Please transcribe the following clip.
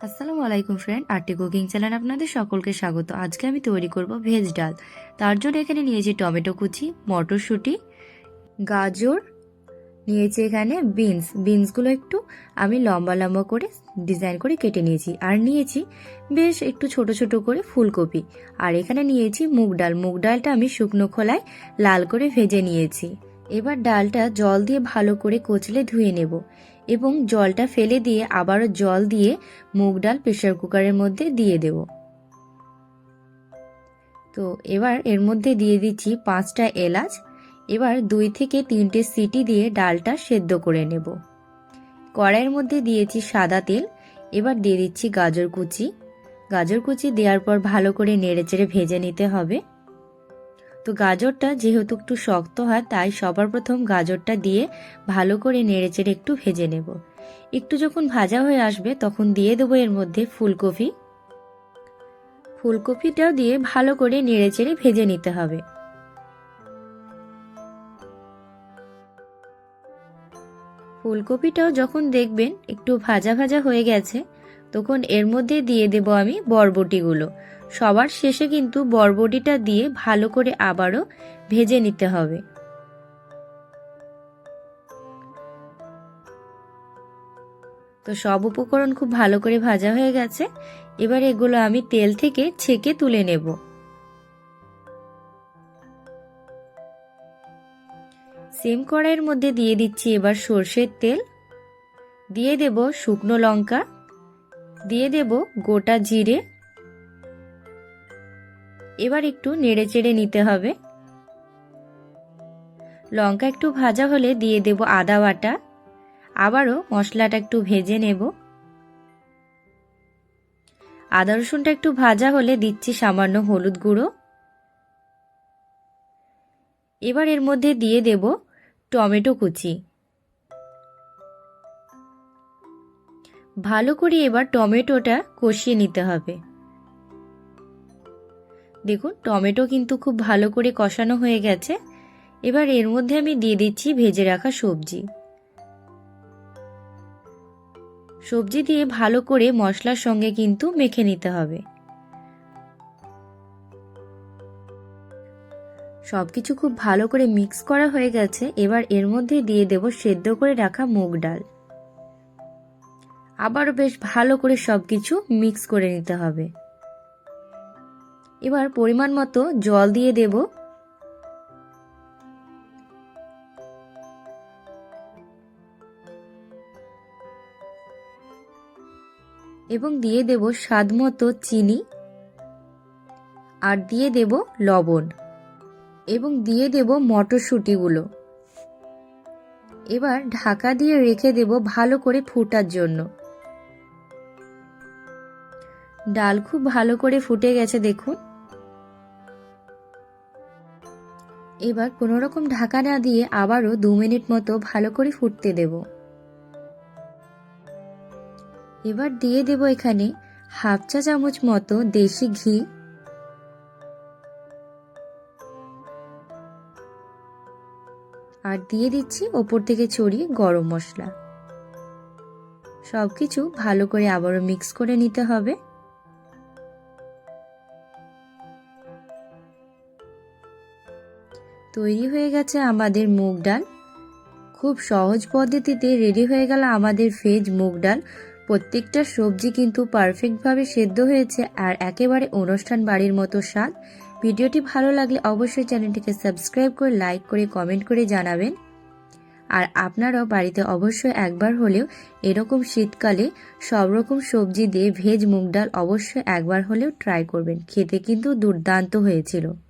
আসসালামু আলাইকুম friend RT cooking channel আপনাদের সকলকে স্বাগত। আজকে আমি তৈরি করব ভেজ ডাল। তার জন্য এখানে নিয়েছি টমেটো কুচি, মটরশুঁটি, গাজর, নিয়েছি এখানে বিনস বিনসগুলো একটু আমি লম্বা লম্বা করে ডিজাইন করে কেটে নিয়েছি। আর নিয়েছি বেশ একটু ছোট ছোট করে ফুলকপি। আর এখানে নিয়েছি মুগ ডাল। মুগ ডালটা আমি শুকনো খোলায় লাল করে ভেজে নিয়েছি। এবার ডালটা জল দিয়ে ভালো করে কচলে ধুয়ে নেব। এবং জলটা ফেলে দিয়ে আবারও জল দিয়ে মুগ ডাল প্রেশার কুকারের মধ্যে দিয়ে দেব। তো এবার এর মধ্যে দিয়ে দিচ্ছি পাঁচটা এলাচ। এবার দুই থেকে তিনটে সিটি দিয়ে ডালটা সেদ্ধ করে নেব। কড়াইয়ের মধ্যে দিয়েছি সাদা তেল। এবার দিয়ে দিচ্ছি গাজর কুচি। গাজর কুচি দেওয়ার পর ভালো করে নেড়েচেড়ে ভেজে নিতে হবে। তো গাজরটা যেহেতু একটু শক্ত হয়, তাই সবার প্রথম গাজরটা দিয়ে ভালো করে নেড়েচেড়ে একটু ভেজে নেব। একটু যখন ভাজা হয়ে আসবে, তখন দিয়ে দেবো এর মধ্যে ফুলকপি। ফুলকপিটাও দিয়ে ভালো করে নেড়েচেড়ে ভেজে নিতে হবে। ফুলকপিটাও যখন দেখবেন একটু ভাজা ভাজা হয়ে গেছে, তখন এর মধ্যে দিয়ে দেব আমি বরবটিগুলো। সবার শেষে কিন্তু বরবটিটা দিয়ে ভালো করে আবারও ভেজে নিতে হবে। তো সব উপকরণ খুব ভালো করে ভাজা হয়ে গেছে। এবার এগুলো আমি তেল থেকে ছেঁকে তুলে নেব। সেম কড়াইয়ের মধ্যে দিয়ে দিচ্ছি এবার সর্ষের তেল। দিয়ে দেব শুকনো লঙ্কা। দিয়ে দেব গোটা জিরে। এবার একটু নেড়ে চেড়ে নিতে হবে। লঙ্কা একটু ভাজা হলে দিয়ে দেব আদা বাটা। আবারও মশলাটা একটু ভেজে নেব। আদা রসুনটা একটু ভাজা হলে দিচ্ছি সামান্য হলুদ গুঁড়ো। এবার এর মধ্যে দিয়ে দেব টমেটো কুচি। ভালো করে এবার টমেটোটা কষিয়ে নিতে হবে। দেখুন, টমেটো কিন্তু খুব ভালো করে কষানো হয়ে গেছে। এবার এর মধ্যে আমি দিয়ে দিচ্ছি ভেজে রাখা সবজি। সবজি দিয়ে ভালো করে মশলার সঙ্গে কিন্তু মেখে নিতে হবে। সবকিছু খুব ভালো করে মিক্স করা হয়ে গেছে। এবার এর মধ্যে দিয়ে দেব সেদ্ধ করে রাখা মুগ ডাল। আবারও বেশ ভালো করে সবকিছু মিক্স করে নিতে হবে। এবার পরিমাণ মতো জল দিয়ে দেব। এবং দিয়ে দেব স্বাদ মতো চিনি। আর দিয়ে দেব লবণ। এবং দিয়ে দেব মটরশুঁটিগুলো। এবার ঢাকা দিয়ে রেখে দেব ভালো করে ফুটার জন্য। ডাল খুব ভালো করে ফুটে গেছে দেখুন। এবার কোনো রকম ঢাকা না দিয়ে আবারও দু মিনিট মতো ভালো করে ফুটতে দেব। এবার দিয়ে দেব এখানে হাফ চা চামচ মতো দেশি ঘি। আর দিয়ে দিচ্ছি ওপর থেকে ছড়িয়ে গরম মশলা। সব কিছু ভালো করে আবারও মিক্স করে নিতে হবে। তৈরি হয়ে গেছে আমাদের মুগ ডাল। খুব সহজ পদ্ধতিতে রেডি হয়ে গেল আমাদের ভেজ মুগ ডাল। প্রত্যেকটা সবজি কিন্তু পারফেক্টভাবে সেদ্ধ হয়েছে আর একেবারে অনুষ্ঠান বাড়ির মতো স্বাদ। ভিডিওটি ভালো লাগলে অবশ্যই চ্যানেলটিকে সাবস্ক্রাইব করে, লাইক করে, কমেন্ট করে জানাবেন। আর আপনারাও বাড়িতে অবশ্যই একবার হলেও এরকম শীতকালে সব রকম সবজি দিয়ে ভেজ মুগ ডাল অবশ্যই একবার হলেও ট্রাই করবেন। খেতে কিন্তু দুর্দান্ত হয়েছিল।